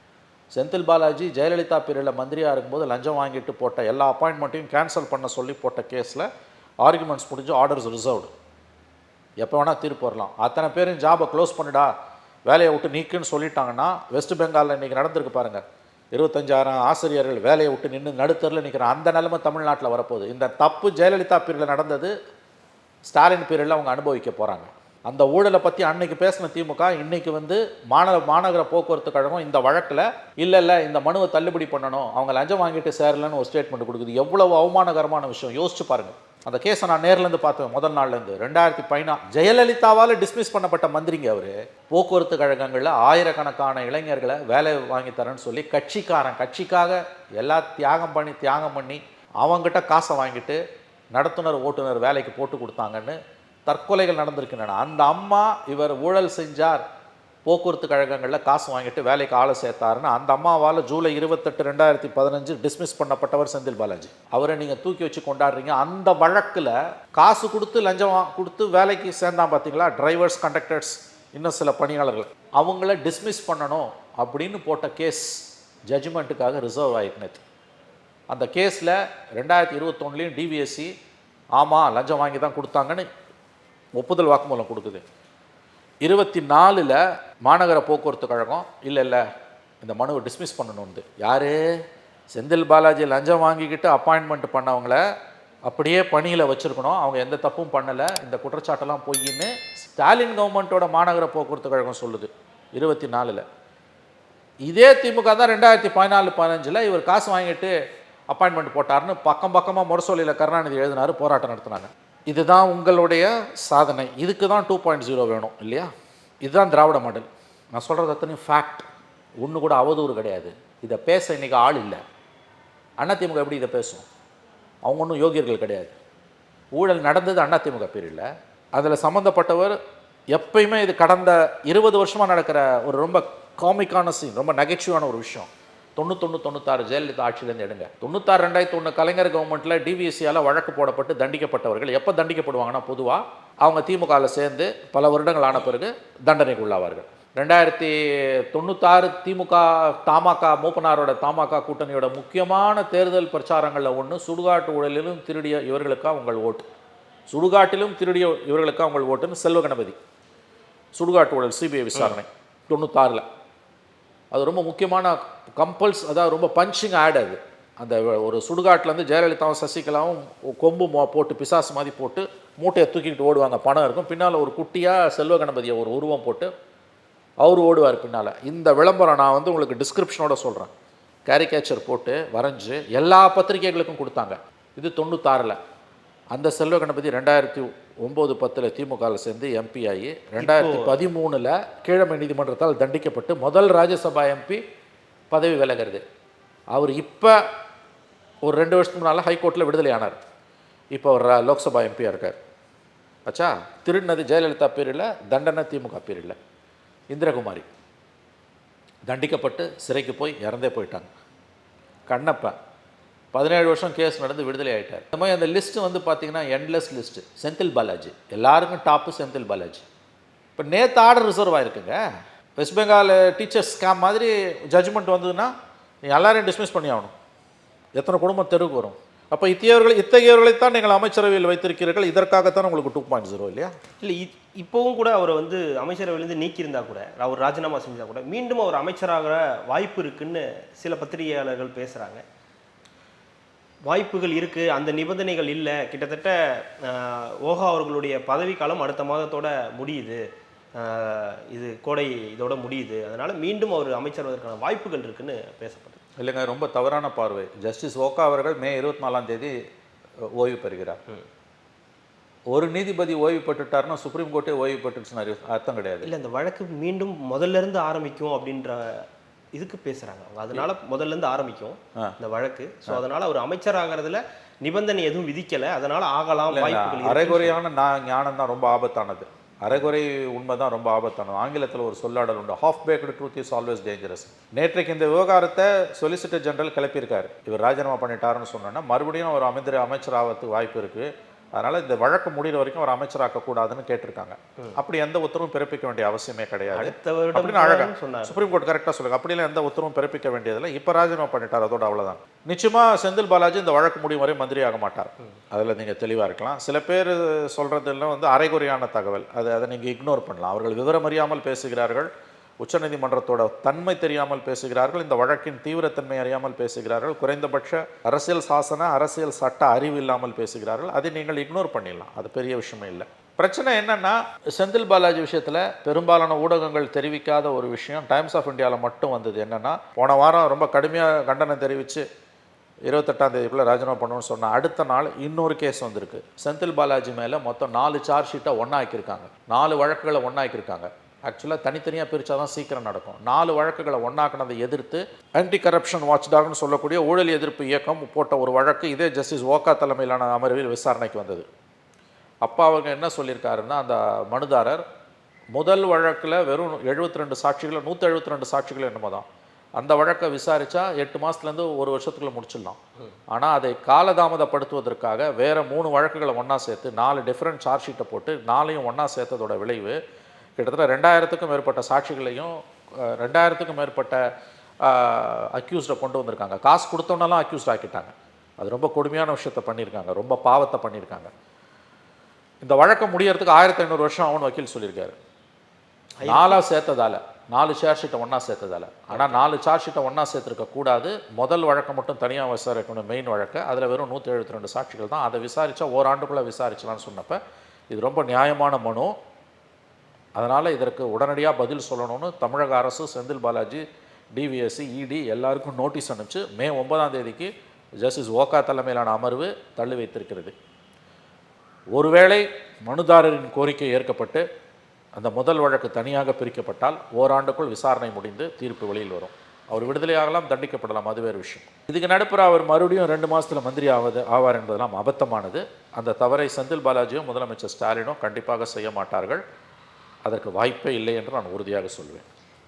செந்தில் பாலாஜி ஜெயலலிதா பீரியடில் மந்திரியாக இருக்கும்போது லஞ்சம் வாங்கிட்டு போட்ட எல்லா அப்பாயின்மெண்ட்டையும் கேன்சல் பண்ண சொல்லி போட்ட கேஸில் ஆர்குமெண்ட்ஸ் முடிஞ்சு ஆர்டர்ஸ் ரிசர்வ்டு எப்போ வேணால் தீர்ப்பு வரலாம். அத்தனை பேரும் ஜாபை க்ளோஸ் பண்ணிடா. வேலையை விட்டு நீக்குன்னு சொல்லிட்டாங்கன்னா வெஸ்ட் பெங்காலில் இன்றைக்கி நடந்திருக்கு பாருங்கள் இருபத்தஞ்சாயிரம் ஆசிரியர்கள் வேலையை விட்டு நின்று நடுத்தரில் நிற்கிற அந்த நிலைமை தமிழ்நாட்டில் வரப்போகுது. இந்த தப்பு ஜெயலலிதா பீரியடில் நடந்தது ஸ்டாலின் பீரியடில் அவங்க அனுபவிக்க போகிறாங்க அந்த ஊழலை பற்றி அன்னைக்கு பேசின திமுக இன்னைக்கு வந்து மாநகர மாநகர போக்குவரத்து கழகம் இந்த வழக்கில் இல்லை இல்லை இந்த மனுவை தள்ளுபடி பண்ணணும். அவங்க லஞ்சம் வாங்கிட்டு சேரலன்னு ஒரு ஸ்டேட்மெண்ட் கொடுக்குது. எவ்வளவு அவமானகரமான விஷயம். யோசிச்சு பாருங்கள் அந்த கேஸை நான் நேர்லேருந்து பார்த்தேன் முதல் நாள்லேருந்து. ரெண்டாயிரத்தி பதினா ஜெயலலிதாவால் டிஸ்மிஸ் பண்ணப்பட்ட மந்திரிங்க அவர். போக்குவரத்து கழகங்களில் ஆயிரக்கணக்கான இளைஞர்களை வேலை வாங்கி தரேன்னு சொல்லி கட்சிக்காரன் கட்சிக்காக எல்லா தியாகம் பண்ணி தியாகம் பண்ணி அவங்ககிட்ட காசை வாங்கிட்டு நடத்துனர் ஓட்டுநர் வேலைக்கு போட்டு கொடுத்தாங்கன்னு தற்கொலைகள் நடந்திருக்கின்றன. அந்த அம்மா இவர் ஊழல் செஞ்சார். போக்குவரத்து கழகங்களில் காசு வாங்கிட்டு வேலைக்கு ஆளை சேர்த்தாருன்னு அந்த அம்மாவால் ஜூலை இருபத்தெட்டு ரெண்டாயிரத்தி பதினஞ்சு டிஸ்மிஸ் பண்ணப்பட்டவர் செந்தில் பாலாஜி. அவரை நீங்கள் தூக்கி வச்சு கொண்டாடுறீங்க. அந்த வழக்கில் காசு கொடுத்து லஞ்சம் கொடுத்து வேலைக்கு சேர்ந்தான் பார்த்தீங்களா டிரைவர்ஸ் கண்டக்டர்ஸ் இன்னும் சில பணியாளர்கள். அவங்கள டிஸ்மிஸ் பண்ணணும் அப்படின்னு போட்ட கேஸ் ஜட்ஜ்மெண்ட்டுக்காக ரிசர்வ் ஆகிட்டு அந்த கேஸில் ரெண்டாயிரத்தி இருபத்தொன்னுலேயும் டிவிஎஸ்சி ஆமாம் லஞ்சம் வாங்கி தான் கொடுத்தாங்கன்னு ஒப்புதல் வாக்குமூலம் கொடுக்குது. இருபத்தி நாலில் மாநகர போக்குவரத்து கழகம் இல்லை இல்லை இந்த மனுவை டிஸ்மிஸ் பண்ணணும்னு யார்? செந்தில் பாலாஜி லஞ்சம் வாங்கிக்கிட்டு அப்பாயின்மெண்ட் பண்ணவங்கள அப்படியே பணியில் வச்சுருக்கணும். அவங்க எந்த தப்பும் பண்ணலை. இந்த குற்றச்சாட்டெல்லாம் பொய்ன்னு ஸ்டாலின் கவர்மெண்ட்டோட மாநகர போக்குவரத்து கழகம் சொல்லுது இருபத்தி நாலில் இதே திமுக தான் ரெண்டாயிரத்தி பதினாலு பதினஞ்சில் இவர் காசு வாங்கிட்டு அப்பாயின்மெண்ட் போட்டார்னு பக்கம் பக்கமாக முரசொலியில் கருணாநிதி எழுதினார் போராட்டம் நடத்தினாங்க. இதுதான் உங்களுடைய சாதனை. இதுக்கு தான் டூ பாயிண்ட் ஜீரோ வேணும் இல்லையா? இதுதான் திராவிட மாடல். நான் சொல்கிறது அத்தனையும் ஃபேக்ட் ஒன்று கூட அவதூறு கிடையாது. இதை பேச இன்றைக்கி ஆள் இல்லை. அதிமுக எப்படி இதை பேசும்? அவங்க ஒன்றும் யோகியர்கள் கிடையாது. ஊழல் நடந்தது அதிமுக பீரியடில் அதில் சம்மந்தப்பட்டவர் எப்பயுமே இது கடந்த இருபது வருஷமாக நடக்கிற ஒரு ரொம்ப காமிக்கான சீன் ரொம்ப நகைச்சுவான ஒரு விஷயம். தொண்ணூத்தொன்று தொண்ணூத்தாறு ஜெயலலிதா ஆட்சியிலேருந்து எடுங்க. தொண்ணூத்தாறு ரெண்டாயிரத்தி ஒன்று கலைஞர் கவர்மெண்ட்டில் டிவிஎஸ்சியால் வழக்கு போடப்பட்டு தண்டிக்கப்பட்டவர்கள். எப்போ தண்டிக்கப்படுவாங்கன்னா பொதுவாக அவங்க திமுகவில் சேர்ந்து பல வருடங்கள் ஆன பிறகு தண்டனைக்கு உள்ளாவார்கள் ரெண்டாயிரத்தி தொண்ணூத்தாறு திமுக தமாக மூப்பனாரோட தமாக கூட்டணியோட முக்கியமான தேர்தல் பிரச்சாரங்களில் ஒன்று சுடுகாட்டு ஊழலிலும் திருடிய இவர்களுக்காக உங்கள் ஓட்டு. சுடுகாட்டிலும் திருடிய இவர்களுக்காக உங்கள் ஓட்டுன்னு செல்வ கணபதி. சுடுகாட்டு ஊழல் சிபிஐ விசாரணை தொண்ணூத்தாறில். அது ரொம்ப முக்கியமான கம்பல்ஸ் அதாவது ரொம்ப பஞ்சிங் ஆட் அது. அந்த ஒரு சுடுகாட்டிலேருந்து ஜெயலலிதாவும் சசிகலாவும் கொம்பு மோ போட்டு பிசாசு மாதிரி போட்டு மூட்டையை தூக்கிட்டு ஓடுவாங்க. பணம் இருக்கும். பின்னால் ஒரு குட்டியாக செல்வ கணபதியை ஒரு உருவம் போட்டு அவர் ஓடுவார் பின்னால். இந்த விளம்பரம் நான் வந்து உங்களுக்கு டிஸ்கிரிப்ஷனோட சொல்கிறேன் கேரிகேச்சர் போட்டு வரைஞ்சு எல்லா பத்திரிகைகளுக்கும் கொடுத்தாங்க. இது தொண்ணூத்தாறில். அந்த செல்வ கணபதி ரெண்டாயிரத்தி ஒம்பது பத்தில் திமுகவில் சேர்ந்து எம்பி ஆகி ரெண்டாயிரத்தி பதிமூணில் கீழமை நீதிமன்றத்தால் தண்டிக்கப்பட்டு முதல் ராஜ்யசபா எம்பி பதவி விலகிறது. அவர் இப்போ ஒரு ரெண்டு வருஷத்துக்கு முன்னால் ஹைகோர்ட்டில் விடுதலை ஆனார். இப்போ அவர் ரா- லோக்சபா எம்பியாக இருக்கார். ஆச்சா திருநதி ஜெயலலிதா பீரியடில் தண்டனை திமுக பீரியடில் இந்திரகுமாரி. தண்டிக்கப்பட்டு சிறைக்கு போய் இறந்தே போயிட்டாங்க. கண்ணப்பன் பதினேழு வருஷம் கேஸ் நடந்து விடுதலை ஆகிட்டார் இந்த மாதிரி அந்த லிஸ்ட்டு வந்து பார்த்தீங்கன்னா எண்ட்லெஸ் லிஸ்ட்டு செந்தில் பாலாஜி. எல்லாருக்கும் டாப்பு செந்தில் பாலாஜி. இப்போ நேற்று ஆர்டர் ரிசர்வ் ஆயிருக்குங்க. வெஸ்ட் பெங்கால் டீச்சர்ஸ் ஸ்கேம் மாதிரி ஜட்ஜ்மெண்ட் வந்ததுன்னா நீ எல்லாரையும் டிஸ்மிஸ் பண்ணி ஆகணும் எத்தனை குடும்பம் தெருவுக்கு வரும். அப்போ இத்தகையவர்களை இத்தகையவர்களைத்தான் நீங்கள் அமைச்சரவையில் வைத்திருக்கிறீர்கள். இதற்காகத்தான் உங்களுக்கு டூ பாயிண்ட் ஜீரோ இல்லையா? இல்லை இப்போவும் கூட அவரை வந்து அமைச்சரவையிலேருந்து நீக்கியிருந்தா கூட அவர் ராஜினாமா செஞ்சால் கூட மீண்டும் அவர் அமைச்சராகிற வாய்ப்பு இருக்குன்னு சில பத்திரிகையாளர்கள் பேசுகிறாங்க வாய்ப்புகள் இருக்குது அந்த நிபந்தனைகள் இல்லை. கிட்டத்தட்ட ஓஹா அவர்களுடைய பதவிக்காலம் அடுத்த மாதத்தோட முடியுது. இது கோடை இதோட முடியுது. அதனால மீண்டும் அவர் அமைச்சர்வதற்கான வாய்ப்புகள் இருக்குன்னு பேசப்படுது இல்லைங்க ரொம்ப தவறான பார்வை. ஜஸ்டிஸ் ஓகா அவர்கள் மே இருபத்தி நாலாம் தேதி ஓய்வு பெறுகிறார். ஒரு நீதிபதி ஓய்வு பெற்றுட்டாருன்னா சுப்ரீம் கோர்ட்டே ஓய்வு பெற்றுச்சுன்னு அர்த்தம் கிடையாது. இல்லை இந்த வழக்கு மீண்டும் முதல்ல இருந்து ஆரம்பிக்கும் அப்படின்ற இதுக்கு பேசுறாங்க அவங்க. அதனால முதல்ல இருந்து ஆரம்பிக்கும் இந்த வழக்கு. ஸோ அதனால அவர் அமைச்சர் ஆகிறதுல நிபந்தனை எதுவும் விதிக்கல. அதனால ஆகலாம். அரைகுறையான நான் ஞானம் தான் ரொம்ப ஆபத்தானது. அரைகுறை உண்மை தான் ரொம்ப ஆபத்தானது. ஆங்கிலத்தில் ஒரு சொல்லாடல் உண்டு. Half baked truth is always dangerous நேற்றைக்கு இந்த விவகாரத்தை சொலிசிட்டர் ஜெனரல் கிளப்பியிருக்காரு. இவர் ராஜினாமா பண்ணிட்டாருன்னு சொன்னோன்னா மறுபடியும் ஒரு அமைந்த அமைச்சர் ஆகிறதுக்கு வாய்ப்பு இருக்குது அதனால் இந்த வழக்கு முடிகிற வரைக்கும் அவர் அமைச்சராக்க கூடாதுன்னு கேட்டிருக்காங்க அப்படி எந்த உத்தரவும் பிறப்பிக்க வேண்டிய அவசியமே கிடையாது. அடுத்த வருடம் அப்படின்னு அழகா சொன்னார். சுப்ரீம் கோர்ட் கரெக்டாக சொல்லுங்க. அப்படிலாம் எந்த உத்தரவும் பிறப்பிக்க வேண்டியதில்லை. இப்போ ராஜினாமா பண்ணிட்டார் அதோட அவ்வளவுதான். நிச்சயமா செந்தில் பாலாஜி இந்த வழக்கு முடியும் வரை மந்திரி ஆக மாட்டார். அதில் நீங்கள் தெளிவாக இருக்கலாம். சில பேர் சொல்கிறதெல்லாம் வந்து அரைகுறையான தகவல். அது அதை நீங்கள் இக்னோர் பண்ணலாம். அவர்கள் விவரம் அறியாமல் பேசுகிறார்கள். உச்சநீதிமன்றத்தோட தன்மை தெரியாமல் பேசுகிறார்கள் இந்த வழக்கின் தீவிரத்தன்மை அறியாமல் பேசுகிறார்கள் குறைந்தபட்ச அரசியல் சாசன அரசியல் சட்ட அறிவு இல்லாமல் பேசுகிறார்கள். அதை நீங்கள் இக்னோர் பண்ணிடலாம். அது பெரிய விஷயமே இல்லை. பிரச்சனை என்னன்னா செந்தில் பாலாஜி விஷயத்தில் பெரும்பாலான ஊடகங்கள் தெரிவிக்காத ஒரு விஷயம் டைம்ஸ் ஆஃப் இந்தியாவில் மட்டும் வந்தது என்னென்னா போன வாரம் ரொம்ப கடுமையாக கண்டனம் தெரிவித்து இருபத்தெட்டாம் தேதிக்குள்ளே ராஜினாமா பண்ணணும்னு சொன்னால் அடுத்த நாள் இன்னொரு கேஸ் வந்திருக்கு. செந்தில் பாலாஜி மேலே மொத்தம் நாலு சார்ஜ் ஷீட்டை ஒன்றாக்கியிருக்காங்க நாலு வழக்குகளை ஒன்றாக்கியிருக்காங்க ஆக்சுவலாக தனித்தனியாக பிரித்தா தான் சீக்கிரம் நடக்கும். நாலு வழக்குகளை ஒன்றாக்கினதை எதிர்த்து ஆன்டி கரப்ஷன் வாட்ச்டாக்னு சொல்லக்கூடிய ஊழல் எதிர்ப்பு இயக்கம் போட்ட ஒரு வழக்கு இதே ஜஸ்டிஸ் ஓகா தலைமையிலான அமர்வில் விசாரணைக்கு வந்தது. அப்போ அவங்க என்ன சொல்லியிருக்காருன்னா அந்த மனுதாரர் முதல் வழக்கில் வெறும் 72 ரெண்டு சாட்சிகளை நூற்றி எழுபத்தி ரெண்டு சாட்சிகள் என்னமோ தான். அந்த வழக்கை விசாரித்தா எட்டு மாதத்துலேருந்து ஒரு வருஷத்துக்குள்ள முடிச்சிடலாம். ஆனால் அதை காலதாமதப்படுத்துவதற்காக வேறு மூணு வழக்குகளை ஒன்றா சேர்த்து நாலு டிஃப்ரெண்ட் சார்ஜ் ஷீட்டை போட்டு நாலையும் ஒன்றா சேர்த்ததோட விளைவு கிட்டத்தட்ட ரெண்டாயிரத்துக்கும் மேற்பட்ட சாட்சிகளையும் ரெண்டாயிரத்துக்கும் மேற்பட்ட அக்யூஸ்டை கொண்டு வந்திருக்காங்க. காசு கொடுத்தோன்னெல்லாம் அக்யூஸ்ட் ஆக்கிட்டாங்க. அது ரொம்ப கொடுமையான விஷயத்த பண்ணியிருக்காங்க. ரொம்ப பாவத்தை பண்ணியிருக்காங்க. இந்த வழக்கம் முடியறதுக்கு ஆயிரத்தி ஐநூறு வருஷம் ஆகும்னு வக்கீல் சொல்லியிருக்காரு. நாலா சேர்த்ததால. நாலு சார்ஜ் ஷீட்டை ஒன்றா சேர்த்ததால. ஆனால் நாலு சார்ஜ் ஷீட்டை ஒன்றா சேர்த்துருக்க கூடாது. முதல் வழக்கை மட்டும் தனியாக விசாரிக்கணும் மெயின் வழக்கு. அதில் வெறும் நூற்றி எழுபத்தி ரெண்டு சாட்சிகள் தான். அதை விசாரித்தா ஓராண்டுக்குள்ளே விசாரிச்சலாம்னு சொன்னப்ப இது ரொம்ப நியாயமான மனு. அதனால் இதற்கு உடனடியாக பதில் சொல்லணும்னு தமிழக அரசு செந்தில் பாலாஜி டிவிஎஸ்சி இடி எல்லாருக்கும் நோட்டீஸ் அனுப்பிச்சு மே ஒன்பதாம் தேதிக்கு ஜஸ்டிஸ் ஓகா தலைமையிலான அமர்வு தள்ளி வைத்திருக்கிறது. ஒருவேளை மனுதாரரின் கோரிக்கை ஏற்கப்பட்டு அந்த முதல் வழக்கு தனியாக பிரிக்கப்பட்டால் ஓராண்டுக்குள் விசாரணை முடிந்து தீர்ப்பு வெளியில் வரும். அவர் விடுதலையாகலாம் தண்டிக்கப்படலாம் அது வேறு விஷயம். இதுக்கு நடுப்புற அவர் மறுபடியும் ரெண்டு மாதத்தில் மந்திரி ஆவது ஆவார் என்பதெல்லாம் அபத்தமானது. அந்த தவறை செந்தில் பாலாஜியும் முதலமைச்சர் ஸ்டாலினும் கண்டிப்பாக செய்ய மாட்டார்கள். அதற்கு வாய்ப்பே இல்லை என்று நான் உறுதியாக சொல்வேன்.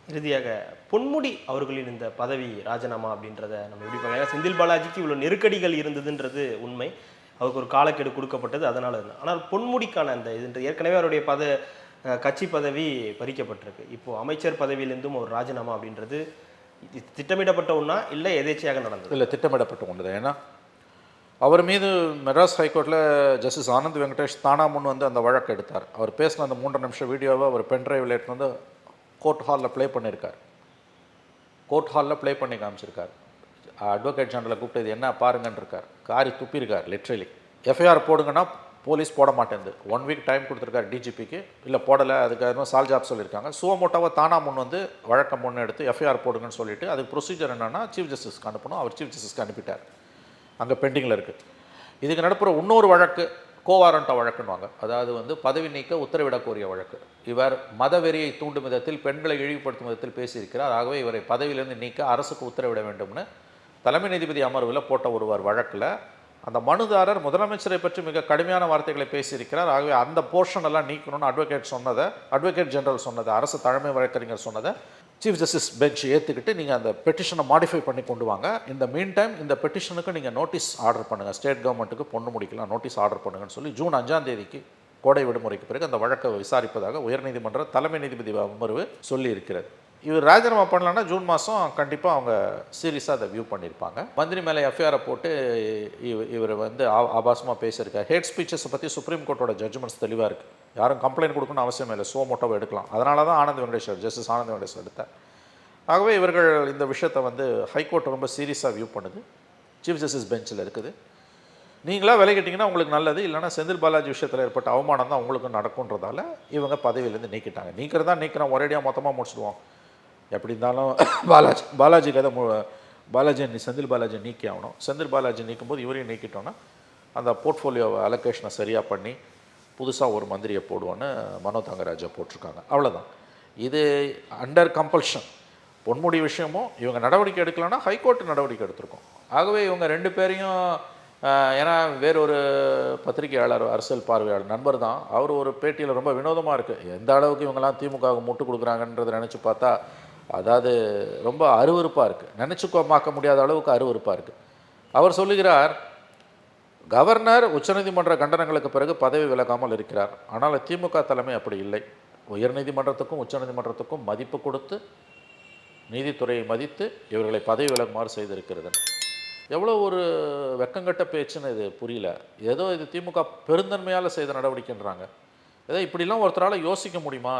இறுதியாக பொன்முடி அவர்களின் இந்த பதவி ராஜினாமா அப்படின்றத நம்ம எப்படி பார்க்கலாம் ஏன்னா செந்தில் பாலாஜிக்கு இவ்வளோ நெருக்கடிகள் இருந்ததுன்றது உண்மை. அவருக்கு ஒரு காலக்கெடு கொடுக்கப்பட்டது அதனால ஆனால் பொன்முடிக்கான அந்த இதுன்றது ஏற்கனவே அவருடைய பத கட்சி பதவி பறிக்கப்பட்டிருக்கு. இப்போ அமைச்சர் பதவியிலிருந்தும் ஒரு ராஜினாமா அப்படின்றது திட்டமிடப்பட்ட ஒன்றா இல்லை எதேச்சையாக நடந்தது? இதில் திட்டமிடப்பட்ட ஒன்று ஏன்னா அவர் மீது மெட்ராஸ் ஹைகோர்ட்டில் ஜஸ்டிஸ் ஆனந்த் வெங்கடேஷ் தானா முன் வந்து அந்த வழக்கு எடுத்தார். அவர் பேசின அந்த மூன்று நிமிஷம் வீடியோவை அவர் பென்ட்ரைவில் எடுத்து வந்து கோர்ட் ஹாலில் ப்ளே பண்ணியிருக்கார். கோர்ட் ஹாலில் ப்ளே பண்ணி காமிச்சிருக்கார். அட்வொகேட் ஜெனரலை கூப்பிட்டு இது என்ன பாருங்கன்னு இருக்கார் காரி துப்பியிருக்கார் லிட்ரலி எஃப்ஐஆர் போடுங்கன்னா போலீஸ் போட மாட்டேங்குது. ஒன் வீக் டைம் கொடுத்துருக்காரு டிஜிபிக்கு இல்லை போடலை. அதுக்கு அதுவும் சால் ஜாப் சொல்லியிருக்காங்க. சுவமோட்டாவை தானா முன் வந்து வழக்கம் முன்னெடுத்து எஃப்ஐஆர் போடுங்கன்னு சொல்லிட்டு அதுக்கு ப்ரொசீஜர் என்னன்னா சீஃப் ஜஸ்டிஸ்க்கு அனுப்பணும். அவர் சீஃப் ஜஸ்டிஸ்க்கு அனுப்பிட்டார். அங்கே பெண்டிங்கில் இருக்குது இதுக்கு நடப்புற இன்னொரு வழக்கு கோவாரண்டா வழக்குன்னுவாங்க. அதாவது வந்து பதவி நீக்க உத்தரவிடக் கோரிய வழக்கு. இவர் மதவெறியை தூண்டும் விதத்தில் பெண்களை இழிவுபடுத்தும் விதத்தில் பேசியிருக்கிறார். ஆகவே இவரை பதவியிலிருந்து நீக்க அரசுக்கு உத்தரவிட வேண்டும்னு தலைமை நீதிபதி அமர்வில் போட்ட ஒருவர் வழக்கில் அந்த மனுதாரர் முதலமைச்சரை பற்றி மிக கடுமையான வார்த்தைகளை பேசியிருக்கிறார். ஆகவே அந்த போர்ஷன் எல்லாம் நீக்கணும்னு அட்வொகேட் சொன்னதை அட்வொகேட் ஜெனரல் சொன்னதை அரசு தலைமை வழக்கறிஞர் சொன்னதை சீஃப் ஜஸ்டிஸ் பெஞ்ச் ஏற்றுக்கிட்டு நீங்கள் அந்த பெட்டிஷனை மாடிஃபை பண்ணி கொண்டு வாங்க. இந்த மீன் டைம் இந்த பெட்டிஷனுக்கு நீங்கள் நோட்டீஸ் ஆர்டர் பண்ணுங்கள் ஸ்டேட் கவர்மெண்ட்டுக்கு பொண்ணு முடிக்கலாம் நோட்டீஸ் ஆர்டர் பண்ணுங்கன்னு சொல்லி ஜூன் அஞ்சாம் தேதிக்கு கோடை விடுமுறைக்கு பிறகு அந்த வழக்கை விசாரிப்பதாக உயர்நீதிமன்ற தலைமை நீதிபதி அமர்வு சொல்லியிருக்கிறது. இவர் ராஜினாமா பண்ணலன்னா ஜூன் மாதம் கண்டிப்பாக அவங்க சீரியஸாக அதை வியூ பண்ணியிருப்பாங்க. மந்திரி மேலே எஃப்ஐஆரை போட்டு இவ- இவர் வந்து ஆ- ஆபாசமாக பேசியிருக்கார். ஹேட் ஸ்பீச்சஸை பற்றி சுப்ரீம் கோர்ட்டோட ஜட்ஜ்மெண்ட்ஸ் தெளிவாக இருக்குது யாரும் கம்ப்ளைண்ட் கொடுக்கணும்னு அவசியம் இல்லை. சோ மோட்டோவை எடுக்கலாம். அதனால தான் ஆனந்த் வெங்கடேஸ்வர் ஜஸ்டிஸ் ஆனந்த் வெங்கடேஸ்வர் எடுத்தார். ஆகவே இவர்கள் இந்த விஷயத்தை வந்து ஹைகோர்ட் ரொம்ப சீரியஸாக வியூ பண்ணுது. சீஃப் ஜஸ்டிஸ் பெஞ்சில் இருக்குது. நீங்களா விலகிட்டிங்கன்னா உங்களுக்கு நல்லது. இல்லைனா செந்தில் பாலாஜி விஷயத்தில் ஏற்பட்ட அவமானம் தான் உங்களுக்கு நடக்குன்றதால இவங்க பதவியிலேருந்து நீக்கிட்டாங்க. நீக்கிறதா நீக்கிறோம் ஒரேடியாக மொத்தமாக முடிச்சிடுவோம். எப்படி இருந்தாலும் பாலாஜி பாலாஜி கதை மு பாலாஜி நீ செந்தில் பாலாஜி நீக்கி ஆகணும். செந்தில் பாலாஜி நீக்கும்போது இவரையும் நீக்கிட்டோன்னா அந்த போர்ட்ஃபோலியோ அலோகேஷனை சரியாக பண்ணி புதுசாக ஒரு மந்திரியை போடுவோன்னு மனோ தங்கராஜா போட்டிருக்காங்க. அவ்வளோதான் இது அண்டர் கம்பல்ஷன் பொன்முடி விஷயமும் இவங்க நடவடிக்கை எடுக்கலைன்னா ஹைகோர்ட் நடவடிக்கை எடுத்திருக்கோம். ஆகவே இவங்க ரெண்டு பேரையும் ஏன்னா வேறொரு பத்திரிகையாளர் அரசியல் பார்வையாளர் நண்பர் தான். அவர் ஒரு பேட்டியில் ரொம்ப வினோதமாக இருக்குது எந்த அளவுக்கு இவங்கெல்லாம் திமுகவுக்கு முட்டு கொடுக்குறாங்கன்றதை நினச்சி பார்த்தா அதாவது ரொம்ப அருவருப்பாக இருக்குது நினச்சிக்கோமாக்க முடியாத அளவுக்கு அருவருப்பாக இருக்குது அவர் சொல்லுகிறார் கவர்னர் உச்சநீதிமன்ற கண்டனங்களுக்கு பிறகு பதவி விலகாமல் இருக்கிறார். ஆனால் திமுக தலைமை அப்படி இல்லை. உயர்நீதிமன்றத்துக்கும் உச்சநீதிமன்றத்துக்கும் மதிப்பு கொடுத்து நீதித்துறையை மதித்து இவர்களை பதவி விலகுமாறு செய்திருக்கிறது எவ்வளோ ஒரு வெக்கங்கட்ட பேச்சுன்னு இது புரியல. ஏதோ இது திமுக பெருந்தன்மையால் செய்த நடவடிக்கைன்றாங்க. ஏதோ இப்படிலாம் ஒருத்தரால் யோசிக்க முடியுமா?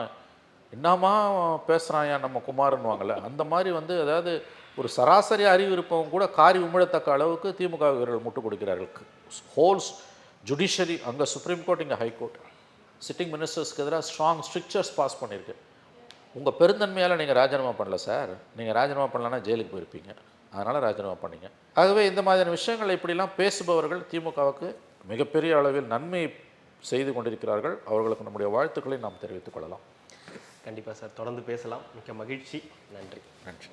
என்னமா பேசுகிறான் நம்ம குமாரன்வாங்கல்ல அந்த மாதிரி வந்து அதாவது ஒரு சராசரி அறிவு இருப்பவங்க கூட காரி உமிழத்தக்க அளவுக்கு திமுக வீரர்கள் முட்டுக் கொடுக்கிறார்கள். ஹோல்ஸ் ஜுடிஷரி அங்கே சுப்ரீம் கோர்ட் இங்கே ஹைகோர்ட் சிட்டிங் மினிஸ்டர்ஸ்க்கு எதிராக ஸ்ட்ராங் ஸ்ட்ரிக்சர்ஸ் பாஸ் பண்ணியிருக்கு. உங்கள் பெருந்தன்மையால் நீங்கள் ராஜினாமா பண்ணல சார். நீங்கள் ராஜினாமா பண்ணலன்னா ஜெயிலுக்கு போயிருப்பீங்க. அதனால் ராஜினாமா பண்ணீங்க. ஆகவே இந்த மாதிரியான விஷயங்களை இப்படிலாம் பேசுபவர்கள் திமுகவுக்கு மிகப்பெரிய அளவில் நன்மை செய்து கொண்டிருக்கிறார்கள். அவர்களுக்கு நம்முடைய வாழ்த்துக்களை நாம் தெரிவித்துக் கொள்ளலாம். கண்டிப்பாக சார். தொடர்ந்து பேசலாம். மிக்க மகிழ்ச்சி. நன்றி. நன்றி.